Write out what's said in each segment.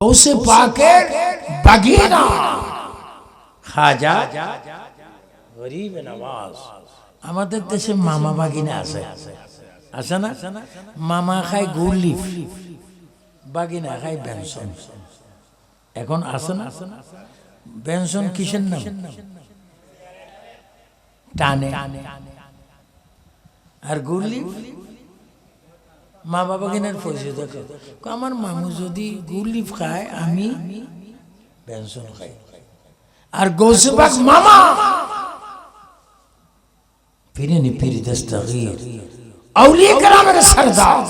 গৌসে পাকের বাগিনা খাজা গরিব নওয়াজ আমাদের দেশে মামা বাগিনা আছে আছে না মামা খায় গুলিফ বাগিনা খায় বেনসন এখন আছে না বেনসন কিসের নাম টানে আর গুলিফ মা বাবা কিনার পরিচয় দেখো আমার মামু যদি গুলিফ খায়, আমি পেনশন খাই। আর গৌসবাক মামা! ফিরেনি ফিরি দস্তগীর। আউলিয়া কালামের সরদার।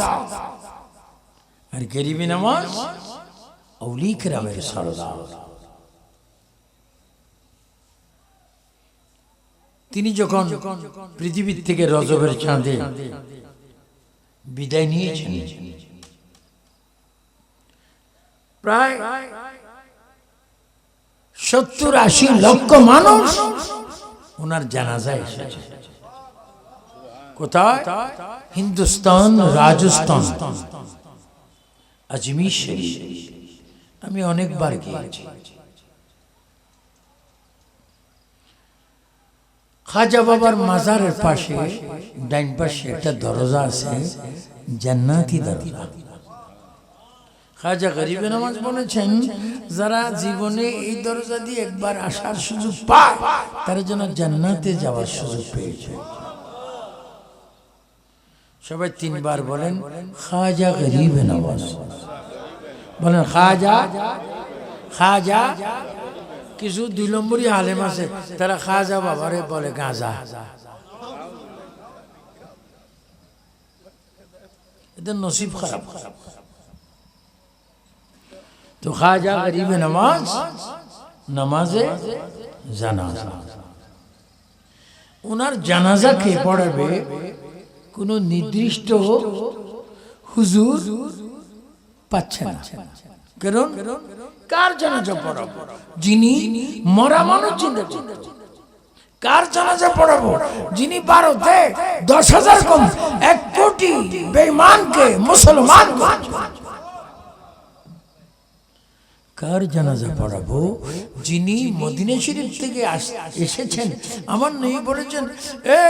আর গরিবি নামাজ আউলি কালামের সরদার। তিনি যখন পৃথিবীর থেকে রজবের চাঁদে বিদায় নিয়েছেন। প্রায় সত্তর আশি লক্ষ মানুষ ওনার জানাজায় এসেছে। কোথায়? হিন্দুস্তান, রাজস্থান। আজমির আমি অনেকবার গিয়েছি। খাজা বাবার মাজারের পাশে ডাইন পাশে একটা দরজা আছে জান্নাতি দরজা। খাজা গরিবে নামাজ বলেছেন যারা জীবনে এই দরজা দিয়ে একবার আসার সুযোগ পায় তারা যেন জান্নাতে যাওয়ার সুযোগ পেয়েছে। সবাই তিনবার বলেন খাজা গরিবে নামাজ। বলেন খাজা খাজা কিছু দুই নম্বরই আলেম আছে, তারা খাজা বাবারে বলে গাঁজা। এদের নসিব খারাপ। তো খাজা গরিবে নামাজ, নামাজে জানাজা। ওনার জানাজা কে পড়াবে? কোনো নির্দিষ্ট হুজুর পাচ্ছে না। কারণ কার জানাজা পড়াবো যিনি মরা মানুষ চিন্তা। কার জানাজা পড়াবো যিনি ভারতে দশ হাজার কম, এক কোটি বেঈমানকে মুসলমান কার জানাজা পড়াবো? যিনি মদিনা শরীফ থেকে এসেছেন। আমার নেই বলেছেন, এ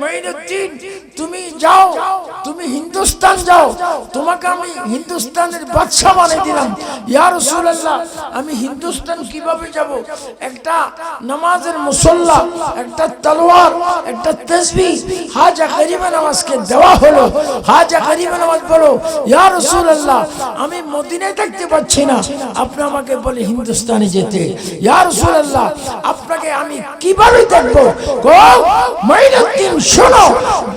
মঈনুদ্দিন, তুমি যাও, তুমি হিন্দুস্তান যাও। তোমাকে আমি হিন্দুস্তানের বাদশাহ বানিয়ে দিলাম। ইয়া রাসূলুল্লাহ, আমি হিন্দুস্তান কীভাবে যাব? একটা নামাজের মুসল্লা, একটা তলোয়ার, একটা তসবিহ, হাজা গরিব নামাজকে দেওয়া হলো। হাজা গরিব নামাজ বলো ইয়া রাসূলুল্লাহ, আমি মদিনায় থাকতে পারছি না। আপনি আমাকে বলে, হিন্দুস্তানে যেতে। ইয়া রাসূলুল্লাহ, আপনাকে আমি কীভাবে দেখব? গো, মঈনুদ্দিন, শোনো,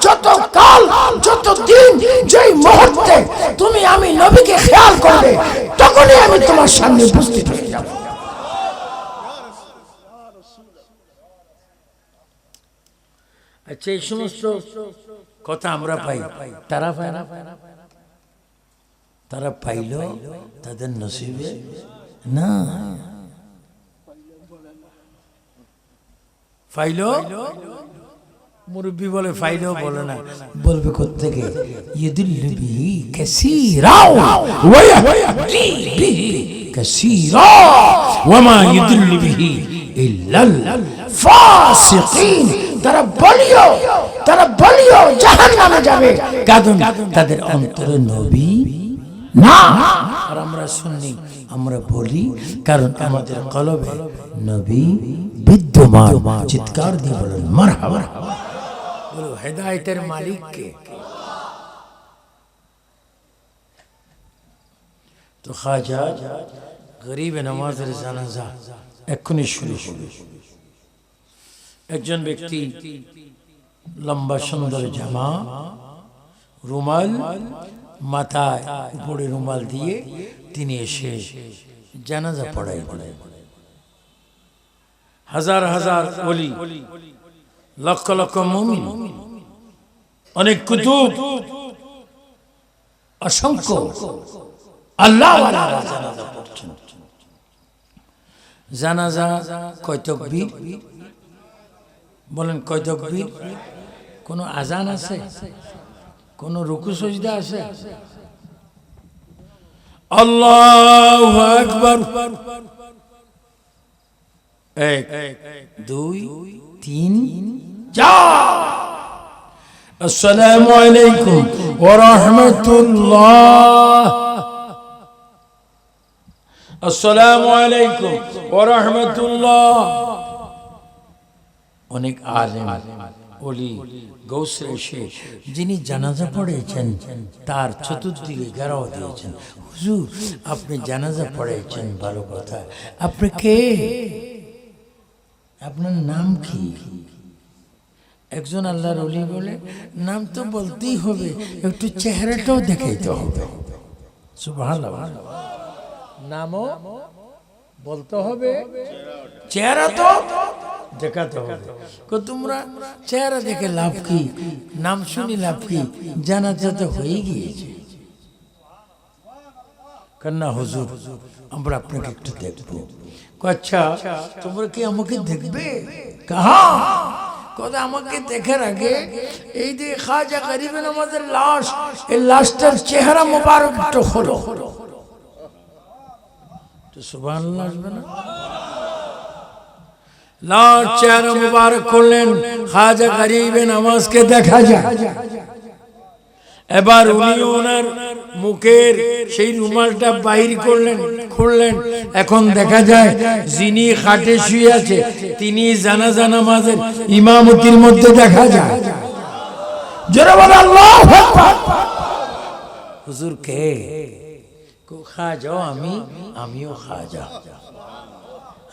যত কাল, যত দিন, যেই মুহূর্তে তুমি আমি নবীকে খেয়াল করবে, তখনই আমি তোমার সামনে উপস্থিত হয়ে যাব। আচ্ছা এই সমস্ত কথা আমরা পাই। তারা পায় না? তারা পাইল তাদের নসিবে। না। ফাইল মুরব্বী বলে ফাইলেও বলে না। বলবে কোথেকে ইয়েদুল্লু বিহি কাসীরা ওয়া ইয়াহদি বিহি কাসীরা। ওয়া মা ইয়েদুল্লু বিহি ইল্লাল ফাসিকিন। তারা বলিও তারা বলিও জাহান্নামে যাবে। কারণ তাদের অন্তরে নবী না। আর আমরা শুনি আমরা বলি, কারণ আমাদের কলবে নবী বিদ্যমান, চিৎকার দিয়ে বলেন, মারহাবা। বলো, হেদায়েতের মালিক কে? তো খাজা, গরিব নামাজের জানাজা এক্ষুনি শুরু হবে। একজন ব্যক্তি লম্বা সুন্দর জামা, রুমাল মাথায় উপরে রুমাল দিয়ে তিনি এসে জানাজা পড়াই পড়াই হাজার হাজার অলি লক্ষ লক্ষ মুমিন, অনেক কুতুব, অসংখ্য আল্লাহ জানাজা পড়ছেন। জানাজা কয় তকবীর? বলেন কয় তকবীর? কোনো আজান আছে? কোনো রুকু সজদা আছে? আল্লাহ আকবর। এক দুই তিন। চার আসসালামু আলাইকুম ওয়া রাহমাতুল্লাহ। আসসালামু আলাইকুম ওয়া রাহমাতুল্লাহ। অনেক আলেম। ওলি গৌসরে শেষ যিনি জানাজা পড়েছেন তার চতুর্দিকে গেরাও দিয়েছেন। হুজুর, আপনি জানাজা পড়েছেন ভালো কথা। আপনি কে? আপনার নাম কি? একজন আল্লাহর অলি বলে, নাম তো বলতেই হবে, একটু চেহারাটাও দেখাইতে হবে। নামও বলতে হবে, চেহারা তো দেখাতে হবে। তোমরা চেহারা দেখে লাভ কি? নাম শুনি লাভ কি? জানা তো হয়ে গিয়েছে। কন্যা হুজুর, আমরা আপনাকে একটু দেখব। আচ্ছা তোমরা কি আমাকে দেখবে? কাহা? কথা আমাকে দেখার আগে এই যে খাজা গরিবেন আমাদের লাশ, এই লাশটার চেহারা মোবারক একটু হলো। তো সুবহানাল্লাহ আসবে না? লাশ চেহারা মুবারক করলেন খাজা গরিবে নামাজকে দেখা যায়। এবার উনি ওনার মুখের সেই রুমালটা বাইর করলেন, খুললেন। এখন দেখা যায়, যিনি খাটে শুয়ে আছে, তিনি জানা জানা নামাজের ইমামতির মধ্যে দেখা যায়। হুজুর কে? খাজাও আমি, আমিও খাজা।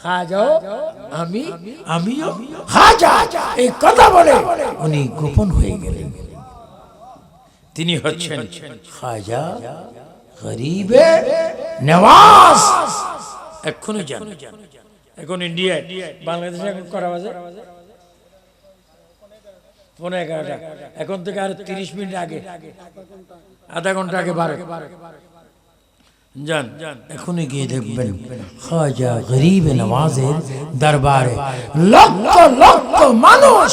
খাজাও আমি, আমিও খাজা এই কথা বলে উনি গোপন হয়ে গেলেন। তিনি হচ্ছেন খাজা গরিবে নওয়াজ। এক্ষুনি জান এখন ইন্ডিয়ায়, বাংলাদেশে এখন করা বাজে? পনেরো এখন থেকে আর তিরিশ মিনিট আগে, আধা ঘণ্টা আগে বারো। যান এখনই গিয়ে দেখবেন খাজা গরিব নওয়াজের দরবারে লক্ষ লক্ষ মানুষ।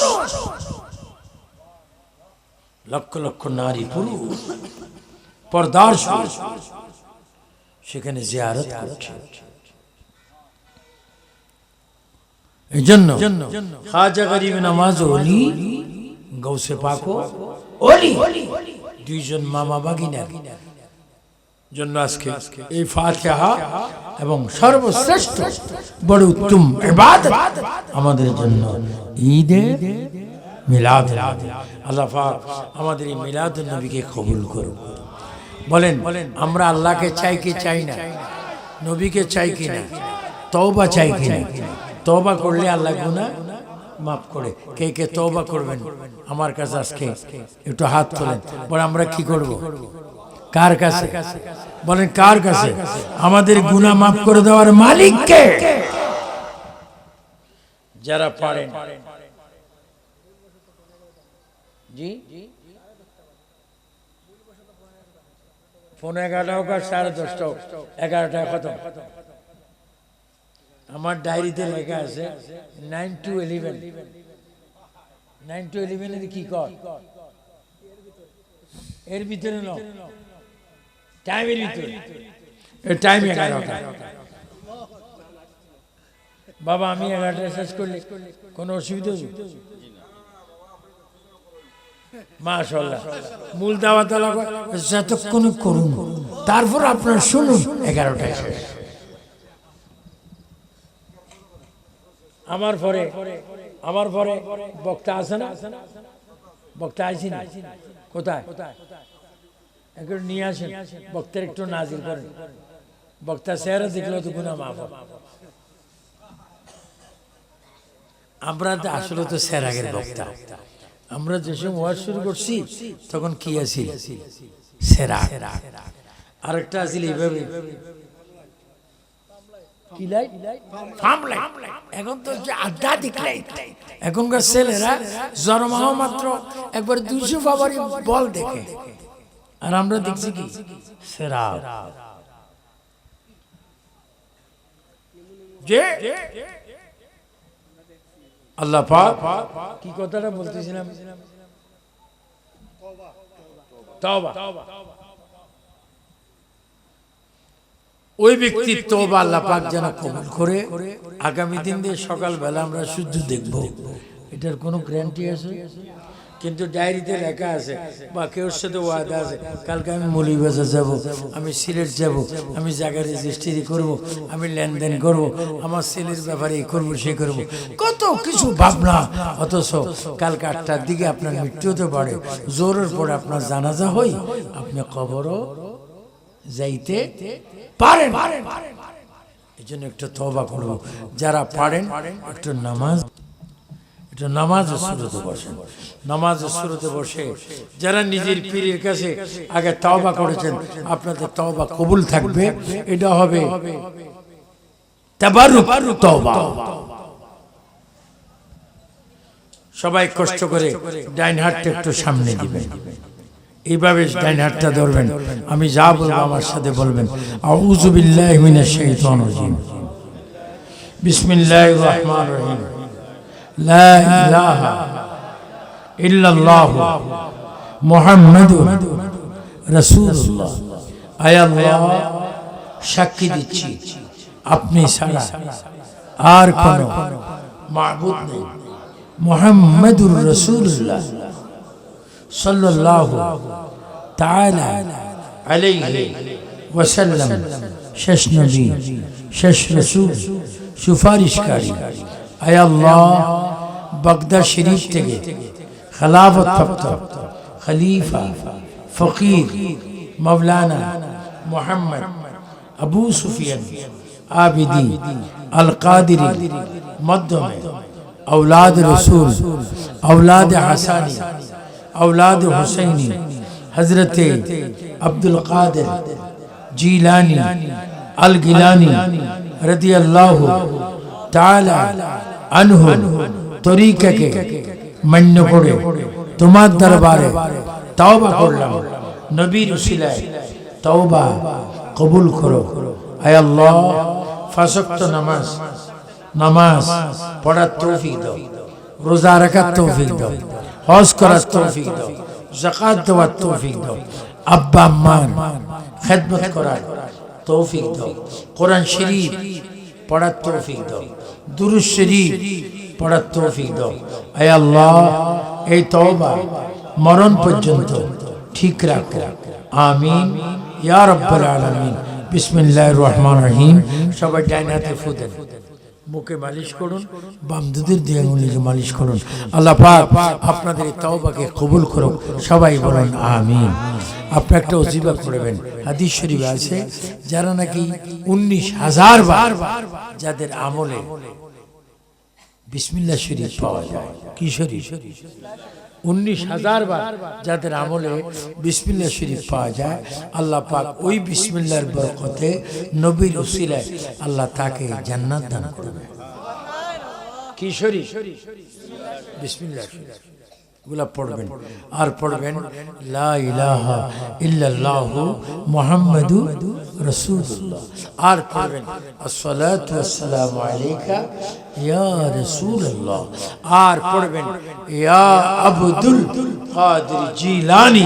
লক্ষ লক্ষ নারী পুরুষ পর্দার সেখানে জিয়ারত করছে। এই জন্য খাজা গরিব নামাজ অলি গৌসে পাকো অলি দুইজন মামা বাগিনার জন্য আজকে এই ফাতিহা এবং সর্বশ্রেষ্ঠ বড় উত্তম ইবাদত আমাদের জন্য। ঈদে মিলাদ আল্লাহ পাক আমাদের এই মিলাদ নবীকে কবুল করুন বলেন আমরা আল্লাহকে চাই কি চাই না? নবীকে চাই কি না? তওবা চাই কি না? তওবা করলে আল্লাহ গুনা মাফ করে। কে কে তওবা করবেন? আমার কাছে আজকে একটু হাত তোলেন। বলে আমরা কি করব? কার কাছে? বলেন, কার কাছে? আমাদের গুনাহ মাফ করে দেওয়ার মালিক কে? যারা পারেন। জি? পনেরো এগারোটা হোক আর সাড়ে দশটা হোক। এগারোটা কত আমার ডায়েরিতে লেখা আছে nine two eleven nine two ইলেভেনের কি কর? এর ভিতরে ন টাইমের ভিতরে। টাইম এগারোটা। বাবা, আমি এগারোটা শেষ করলে কোনো অসুবিধা হবে মাশাল্লাহ মূল দাওয়া তালা যতক্ষণ করুন। তারপর আপনার শুনুন এগারোটায় শেষ। আমার পরে আমার পরে বক্তা আছে না? বক্তা আইসি না? কোথায়? একটু নিয়ে আসেন বক্তার একটু নাজিল করেন। বক্তা চেহারা দেখলে তো গুণা মাফ আমরা তো আসলে তো সেরাগের বক্তা আমরা যে সময় ওয়াজ শুরু করছি, তখন কি আছি সেরা আরেকটা আছিল এইভাবে। এখন তো আধ্যাত্মিক লাইট। এখনকার ছেলেরা জন্ম হওয়া মাত্র একবার দুইশো বাবারই বল দেখে। আর আমরা দেখছি কি? সেরা যে আল্লাহ কি কথাটা বলতেছিলাম? ওই ব্যক্তির তওবা আল্লাহ পাক যেন কবুল করে, আগামী দিন দিয়ে সকালবেলা আমরা শুদ্ধ দেখব। এটার কোনো গ্যারান্টি আছে? কিন্তু ডায়েরিতে লেখা আছে বা কেউর সাথে ওয়াদা আছে। কালকে আমি মৌলিবাজার যাব আমি সিলেট যাব আমি জায়গা রেজিস্ট্রি করব আমি লেনদেন করব আমার ছেলের ব্যাপারে এই করব সে করব কত কিছু ভাবনা অথচ কালকে আটটার দিকে আপনার মৃত্যু হতে পারে জোরের পরে আপনার জানাজা হই আপনি কবরও যাইতে পারেন। এই জন্য একটু তবা করব। যারা পারেন একটু নামাজ নামাজের শুরুতে বসেন। নামাজের শুরুতে বসে যারা নিজের পীরের কাছে আগে তওবা করেছেন, আপনাদের তওবা কবুল থাকবে। এটা হবে সবাই কষ্ট করে ডাইন হাতটা একটু সামনে দিবেন। এইভাবে ডাইন হাতটা ধরবেন। আমি যা বলব আমার সাথে বলবেন। আউযু বিল্লাহি মিনাশ শাইতানির রাজিম বিসমিল্লাহির রহমানির রহিম লা ইলাহা ইল্লাল্লাহু মুহাম্মাদুর রাসূলুল্লাহ আয় আল্লাহ সাক্ষী দিচ্ছি। আপনি ছাড়া আর কোন মাবুদ নেই। মুহাম্মাদুর রাসূলুল্লাহ সাল্লাল্লাহু তাআলা আলাইহি ওয়াসাল্লাম। শেষ নবী, শেষ রাসূল, সুপারিশকারী। اے اللہ بغداد شریف تے খেলাফত প্রাপ্ত খলিফা ফকির মৌলানা মোহাম্মদ আবু সুফিয়ান আবিদি আল কাদির মাধ্যমে أولاد رسول أولاد حسانی أولاد حسینی حضرت عبد القادر جیلانی الگیلانی رضی اللہ তরিকাকে মান্য করে তোমার দরবারে তাওবা করলাম। নবীর উসিলায় তাওবা কবুল করো। আয় আল্লাহ ফাসক্ত নামাজ নামাজ পড়ার তৌফিক দাও, রোজা রাখার তৌফিক দাও, হজ করার তৌফিক দাও জাকাত দেওয়ার তৌফিক দাও, আব্বা মান খেদমত করার তৌফিক দাও। কোরআন শরীফ পড়ার তৌফিক দাও। দুরুজ শরীফ পড়ার তৌফিক দাও। আয় আল্লাহ, এই তওবা মরণ পর্যন্ত ঠিক রাখো। আমিন। ইয়া রাব্বাল আলামিন। বিসমিল্লাহির রহমানির রহিম। সবাই ডাইন হাতে ফু দেন। মুখে মালিশ করুন বাম দুধের দিয়ে আঙুলিকে মালিশ করুন। আল্লাহ পাক আপনাদের তাওবাকে কবুল করুক সবাই বলেন আমিন। আপনি একটা অজিবা করবেন হাদিস শরীফ আছে যারা নাকি উনিশ হাজার বার যাদের আমলে বিসমিল্লা শরীফ পাওয়া যায়। কি শরীফ? উনিশ হাজার বার যাদের আমলে বিসমিল্লা শরীফ পাওয়া যায় আল্লাহ পাক ওই বিসমিল্লার বরকতে নবীর উসিলায় আল্লাহ তাকে জান্নাত দান করবে। কিশোরী শরীর বিসমিল্লা শরীফ। গুলা পড়বেন আর পড়বেন লা ইলাহা ইল্লাল্লাহু মুহাম্মাদু রাসূলুল্লাহ আর পড়বেন আসসালাতু ওয়াসসালামু আলাইকা ইয়া রাসূলুল্লাহ আর পড়বেন ইয়া আব্দুল কাদের জিলানী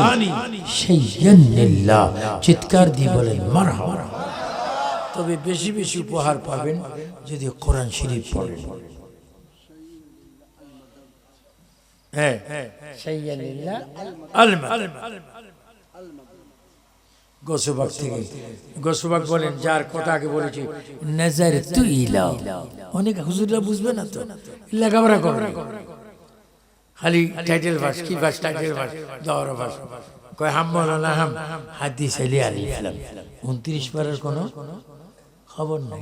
শাইয়ানিল্লাহ চিৎকার দিয়ে বলেন মারহাবা তবে বেশি বেশি উপহার পাবেন যদি কোরআন শরীফ পড়েন হ্যাঁ। শাইয়ানিল্লাহ আলমা। গোসবাক থেকে। গোসবাক বলেন যার কথা আগে বলেছি নজর তুই ইলাও। অনেক হুজুররা বুঝবে না তো। লেখাপড়া করবে খালি টাইটেল ভাস কি ভাস টাইটেল ভাস দর ভাস কয় হাম মৌলানা হাম হাদিস আলী উনত্রিশ পারের কোনো খবর নাই।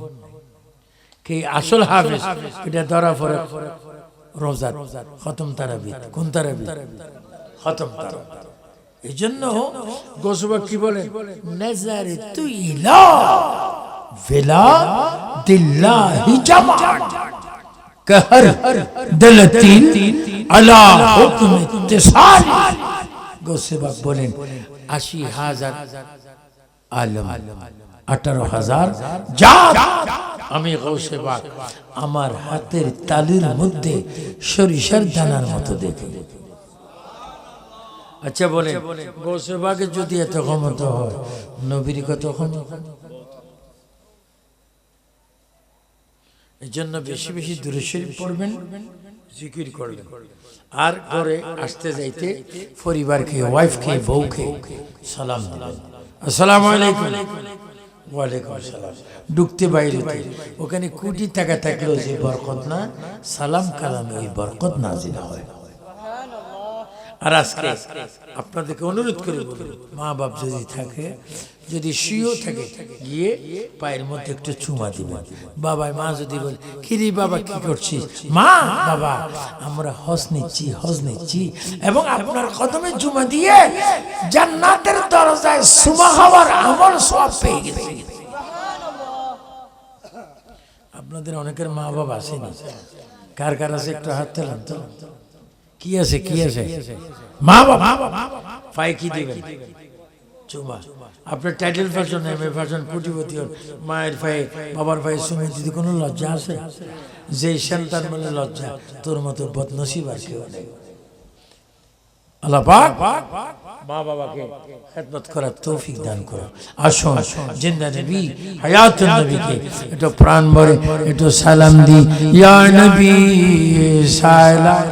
কে আসল হাফেজ এটা ধরা পড়ে। রোজার খতম তারাবিদ কোন তারাবিদ খতম তারাবিদ এই জন্য গোসবা কি বলেন নজরে তুই লা ভেলা দিল্লাহি জামান कहर दलतीन अला हुक्म इत्तिसाल গোসেবাক বলেন আশি হাজার আলম আঠারো হাজার যা আমি গৌসেবাক আমার হাতের তালির মধ্যে সরিষার দানার মতো দেখি। আচ্ছা বলে গৌসে গৌসেবাকে যদি এত ক্ষমতা হয়, নবীর কত ক্ষমতা? এই জন্য বেশি বেশি দূরে পড়বেন, জিকির করবেন। আর করে আসতে যাইতে পরিবারকে ওয়াইফকে বউকে সালাম দিবেন। আসসালামু আলাইকুম। ঢুকতে বাইরে ওখানে কোটি টাকা থাকলেও যে বরকত না, সালাম কালামে ওই বরকত নাজিল হয়। আর আজকে আপনাদেরকে অনুরোধ করে বলুন মা বাপ যদি থাকে, যদি শুয়েও থাকে, গিয়ে পায়ের মধ্যে একটু চুমা দিবেন। বাবা মা যদি বলে কিরি বাবা, কি করছিস? মা, বাবা, আমরা হজ নিচ্ছি হজ নিচ্ছি এবং আপনার কদমে চুমা দিয়ে জান্নাতের দরজায় সুমা হওয়ার আমল সব পেয়ে গেছে। আপনাদের অনেকের মা বাবা আসেনি। কার কার আছে একটু হাত তোলেন তো? কি আছে কি আছে মা বাবা। পায়ে কি দিবেন। চুমা আপনার টাইটেল এম এ কোটিপতি হন মায়ের পায়ে বাবার পায়ে সুমি দিদি কোনো লজ্জা আছে? যে সন্তান বলে লজ্জা তোর মতো বদনসিব আর কেউ নেই। আল্লাহ পাক মা বাবাকে খেদমত করার তৌফিক দান করো। আসুন জিন্দা নবী হায়াত নবীকে একটু প্রাণ ভরে একটু সালাম দি ইয়া নবী সালাম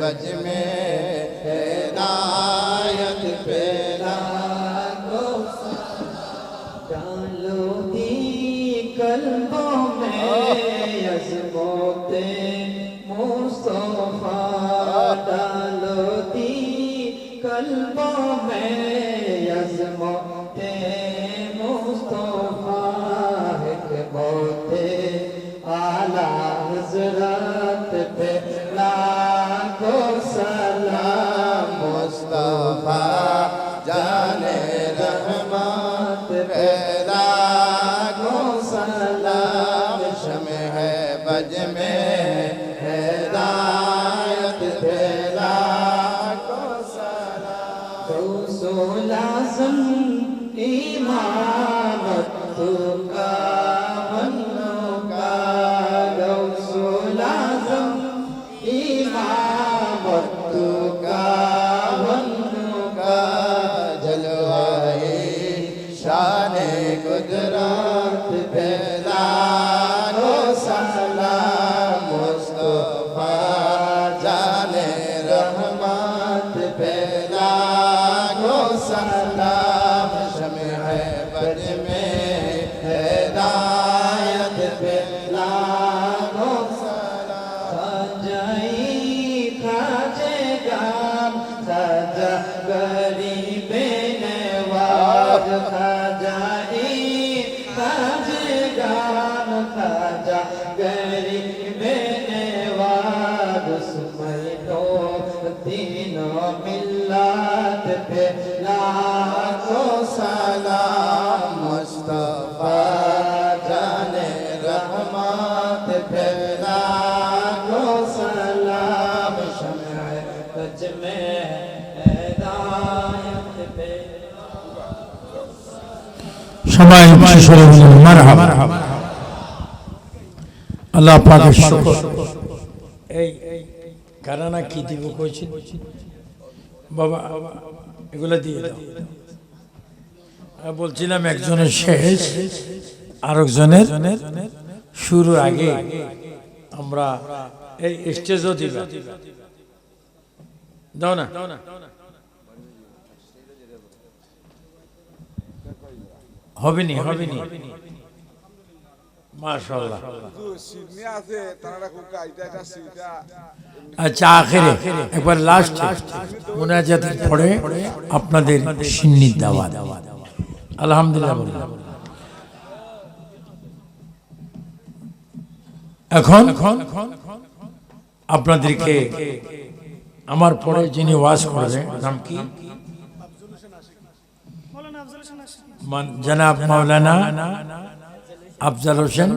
बज में uh, সবাই আল্লাহ পাকের এই কি দিব কইছিল বাবা, এগুলো দিয়ে দাও। বলছিলাম একজনের শেষ, আরেকজনের শুরু আগে আমরা এই স্টেজও দিবা দাও না। এটা সিটা আচ্ছা আখেরে একবার লাস্ট মুনাজাতের পরে আপনাদের সিন্নির দাওয়াত। আলহামদুলিল্লাহ এখন আপনাদেরকে আমার পরে যিনি ওয়াজ করবেন নাম কি মান- জনাব মাওলানা আফজাল হোসেন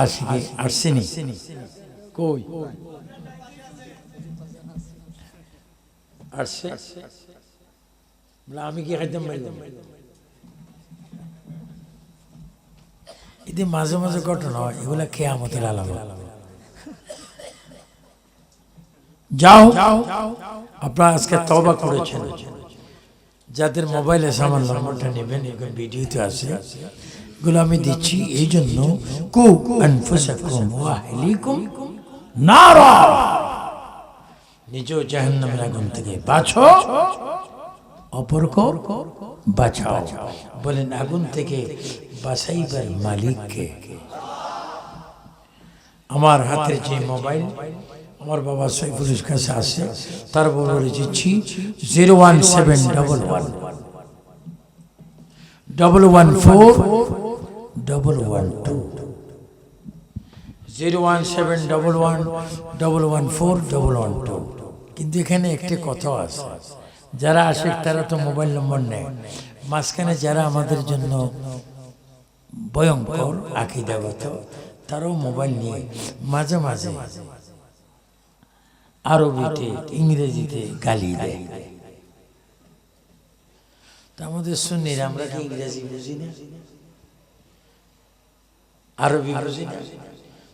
আশিকি, আরসিনি। কই? আমি কি খাইতাম এতে মাঝে মাঝে ঘটনা হয়, এগুলা খেয়ামতের আলাদা যাও, আপনারা আজকে তবা করেছেন। যাদের মোবাইলে সামান নম্বরটা নেবেন এখন ভিডিওতে আছে। এগুলো আমি দিচ্ছি, এই জন্য কু আনফুসাকুম ওয়া আহলিকুম নারা। নিজেও জাহান্নামের আগুন থেকে বাঁচো অপরকে বাঁচাও। বলেন, আগুন থেকে বাঁচাইবার মালিককে। আমার হাতের যে মোবাইল আমার বাবা সৈফুলের কাছে আছে তার বলে দিচ্ছি zero one seven double one. Double one four, double one two. Zero one seven double one double one four, double one two. কিন্তু এখানে একটি কথা আছে, যারা আসে তারা তো মোবাইল নম্বর নেয়। মাঝখানে যারা আমাদের জন্য ভয়ঙ্কর, আকিদাগত, তারাও মোবাইল নিয়ে মাঝে মাঝে আরবিতে, ইংরেজিতে গালি দেয়। আমাদের শুনির আমরা কি ইংরেজি বুঝি না? আরবি বুঝি না?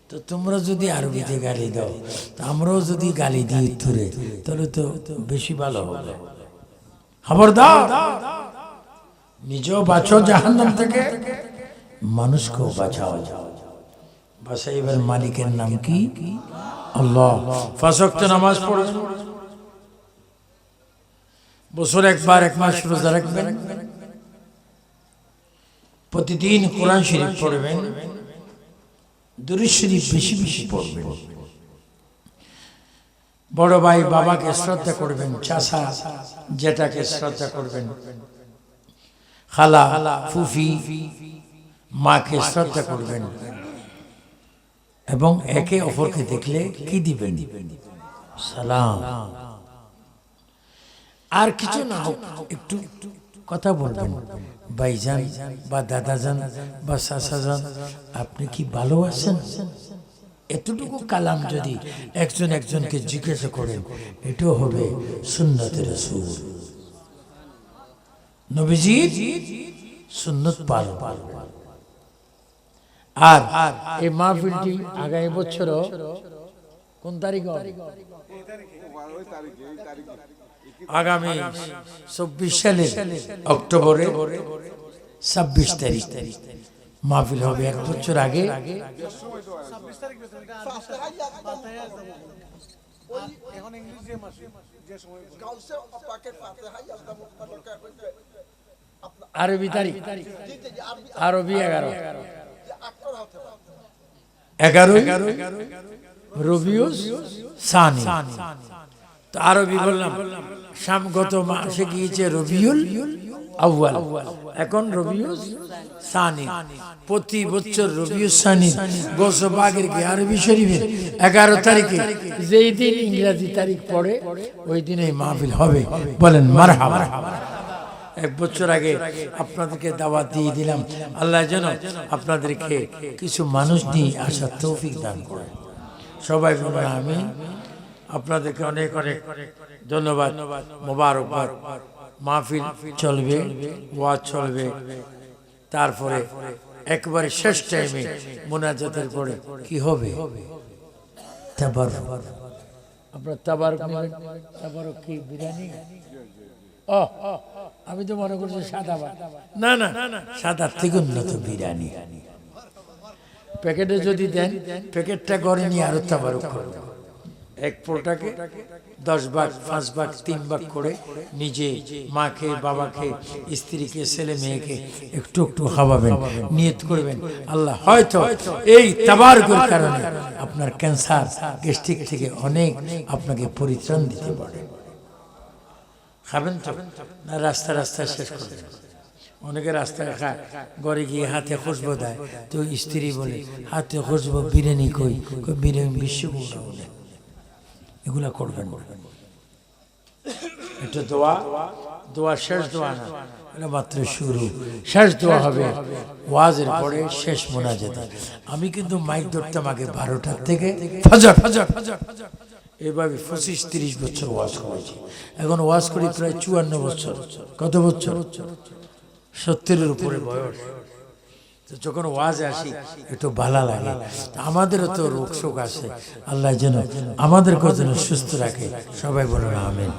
তো তোমরা যদি আরবিতে গালি দাও, তো আমরাও যদি গালি দিই উত্তরে, তাহলে তো বেশি ভালো হবে। খবরদার! নিজেও বাঁচো জাহান্নাম থেকে, মানুষকেও বাঁচাও। বাসাইবার মালিকের নাম কি? আল্লাহ। ফাঁসক্ত নামাজ পড়বেন বছর একবার, এক মাস রোজা রাখবেন। প্রতিদিন কোরআন শরীফ পড়বেন। শরীফ বেশি বেশি পড়বেন। বড় ভাই বাবাকে শ্রদ্ধা করবেন চাষা জেঠাকে শ্রদ্ধা করবেন, খালা, ফুফি, মাকে শ্রদ্ধা করবেন। এবং একে অপরকে দেখলে কি দিবেন? সালাম। আর কিছু না হোক, একটু কথা বলবেন। ভাইজান বা দাদা দাদাজান বা চাচাজান, আপনি কি ভালো আছেন? এতটুকু কালাম যদি একজন একজনকে জিজ্ঞাসা করেন, এটাও হবে সুন্নতের সুর নবীজি, সুন্নত পালন আর এই মাহফিলটি আগামী বছর কোন তারিখ হবে? ওই তারিখে এই তারিখে আগামী চব্বিশ সালে অক্টোবরে ছাব্বিশ তারিখ। মাহফিল হবে এক বছর আগে। এখন ইংলিশ যে মাসে যে সময় আরবি তারিখ। আরবি এগারো। এগারো, রবিউস প্রতি বছর রবিউ সানি গোসবাগের কি আরবি এগারো তারিখে। যেই দিন ইংরাজি তারিখ পড়ে, ওই দিন মাহফিল হবে। বলেন, মারহাবা। এক বছর আগে আপনাদেরকে দাওয়াত দিয়ে দিলাম। আল্লাহ যেন আপনাদেরকে কিছু মানুষ নিয়ে আসার তৌফিক দান করে সবাই বলবেন আমি আপনাদেরকে অনেক অনেক ধন্যবাদ। মোবারকবাদ। মাহফিল চলবে, ওয়াজ চলবে। তারপরে একবারে শেষ টাইমে মোনাজাতের পরে কি হবে? তাবার আপনার তাবারক নেবেন? তাবারক কি বিরিয়ানি? ও আমি তো মনে করছি সাদা ভাত না না সাদার থেকে উন্নত বিরিয়ানি। প্যাকেটে যদি দেন প্যাকেটটা করে নিয়ে আরও তাবারক করবে। এক পোলটাকে দশ ভাগ পাঁচ ভাগ তিন ভাগ করে নিজে মাকে বাবাকে স্ত্রীকে ছেলে মেয়েকে একটু একটু খাওয়াবেন নিয়ত করবেন। আল্লাহ হয়তো এই তাবারকের কারণে আপনার ক্যান্সার গ্যাস্ট্রিক থেকে অনেক আপনাকে পরিত্রাণ দিতে পারে। খাবেন তো? না, রাস্তা রাস্তা শেষ করবেন অনেকে রাস্তায় খায় ঘরে গিয়ে হাতে খুশবো দেয়। তো স্ত্রী বলে, হাতে খুশবো, বিরিয়ানি কই? বিরিয়ানি বিশ্ব বলে। এগুলা করবেন এটা দোয়া দোয়া শেষ দোয়া না। এটা মাত্র শুরু। শেষ দোয়া হবে ওয়াজের পরে শেষ মোনাজাত। আমি কিন্তু মাইক ধরতাম আগে বারোটার থেকে। ফাজার ফাজার ফাজার। এভাবে পঁচিশ তিরিশ বছর ওয়াজ করেছি। এখন ওয়াজ করি প্রায় চুয়ান্ন বছর। কত বছর? সত্তরের উপরে বয়স। তো যখন ওয়াজ আসি, একটু ভালো লাগে। আমাদেরও তো রোগ শোক আসে আল্লাহ যেন আমাদেরকেও যেন সুস্থ রাখে। সবাই বলুন, আমেন।